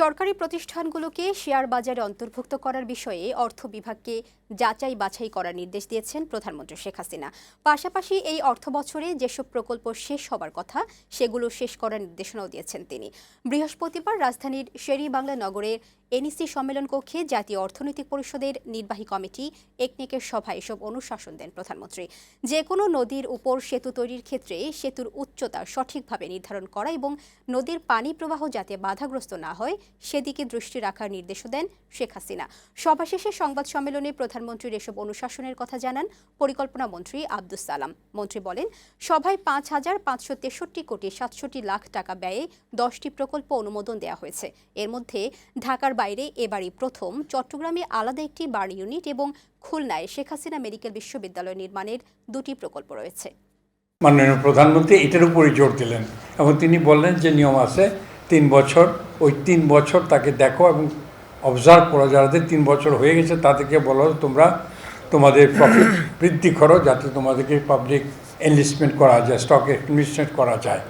সরকারি প্রতিষ্ঠানগুলোকে শেয়ার বাজারে অন্তর্ভুক্ত করার বিষয়ে অর্থ বিভাগকে যাচাই বাছাই করার নির্দেশ দিয়েছেন প্রধানমন্ত্রী শেখ হাসিনা। পাশাপাশি এই অর্থ বছরে যেসব প্রকল্প শেষ হবার কথা, সেগুলো শেষ করার নির্দেশনাও দিয়েছেন তিনি। বৃহস্পতিবার রাজধানীর শেরি বাংলা নগরের এনইসি সম্মেলন কক্ষে জাতীয় অর্থনৈতিক পরিষদের নির্বাহী কমিটি একনেকের সভায় এসব অনুশাসন দেন প্রধানমন্ত্রী। যে কোনো নদীর উপর সেতু তৈরির ক্ষেত্রে সেতুর উচ্চতা সঠিকভাবে নির্ধারণ করা এবং নদীর পানি প্রবাহ যাতে বাধাগ্রস্ত না হয়, সেদিকে দৃষ্টি রাখার নির্দেশও দেন শেখ হাসিনা। সভা শেষে সংবাদ সম্মেলনে প্রধানমন্ত্রীর এসব অনুশাসনের কথা জানান পরিকল্পনা মন্ত্রী আব্দুস সালাম। মন্ত্রী বলেন, সভায় পাঁচ হাজার পাঁচশো তেষট্টি কোটি সাতষট্টি লাখ টাকা ব্যয়ে দশটি প্রকল্প অনুমোদন দেওয়া হয়েছে। এর মধ্যে ঢাকার বাইরে এবারই প্রথম। চট্টগ্রামে আলাদা একটি বার ইউনিট এবং খুলনায় শেখ হাসিনা মেডিকেল বিশ্ববিদ্যালয় নির্মাণের দুটি প্রকল্প রয়েছে। মাননীয় প্রধানমন্ত্রী এটার উপরে জোর দিলেন এবং তিনি বললেন যে নিয়ম আছে, তিন বছর, ওই তিন বছর তাকে দেখো এবং অবজার্ভ করো যাদের তিন বছর হয়ে গেছে তাদেরকে বলো তোমরা তোমাদের প্রফিট বৃদ্ধি করো যাতে তোমাদেরকে পাবলিক এনলিস্টমেন্ট করা যায় স্টক ইনভেস্টমেন্ট করা যায়।